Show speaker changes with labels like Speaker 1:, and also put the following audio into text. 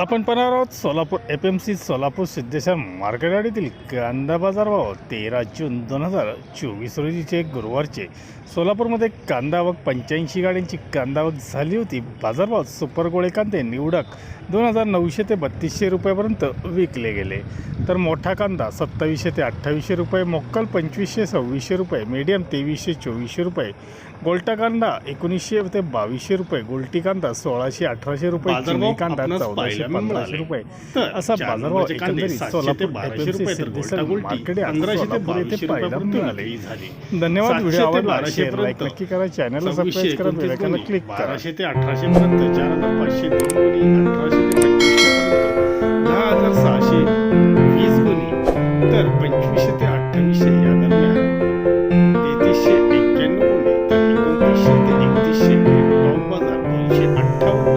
Speaker 1: आपण पणार आहोत Solapur F M C Solapur Siddheshwar मार्केटयार्डीतील कांदा बाजार भाव तेरा जून दोन हजार चोवीस रोजीचे गुरुवारचे. सोलापूरमध्ये कांदा आवक पंच्याऐंशी गाड्यांची कांदा आवक झाली होती. बाजारभाव सुपर गोळे कांदे निवडक दोन हजार नऊशे ते बत्तीसशे रुपयापर्यंत विकले गेले. तर मोठा कांदा सत्तावीसशे ते अठ्ठावीसशे रुपये मोक्कल पंचवीसशे सव्वीसशे रुपये मीडियम तेवीसशे चोवीसशे रुपये. गोल्टा कांदा एकोणीसशे ते बावीसशे रुपये गोल्टी कांदा सोळाशे अठराशे रुपये
Speaker 2: बाजारभाव
Speaker 1: कांदा चौदाशे
Speaker 2: म्हणजे
Speaker 1: पंधराशे रुपये. असा बाजारभाव एकंदरीत
Speaker 2: झाली.
Speaker 1: धन्यवाद व्हिडिओ आवडला नक्की करा
Speaker 2: चॅनल
Speaker 1: सबस्क्राईब करा
Speaker 2: बेलायकॉनला
Speaker 1: क्लिक
Speaker 2: बाराशे ते अठराशे पर्यंत चार हजार पाचशे दहा हजार सहाशे वीस गुणी तर पंचवीसशे ते अठ्ठावीसशे या दरम्यान एकोणतीसशे ते एकतीसशे बाजार दोनशे अठ्ठावन्न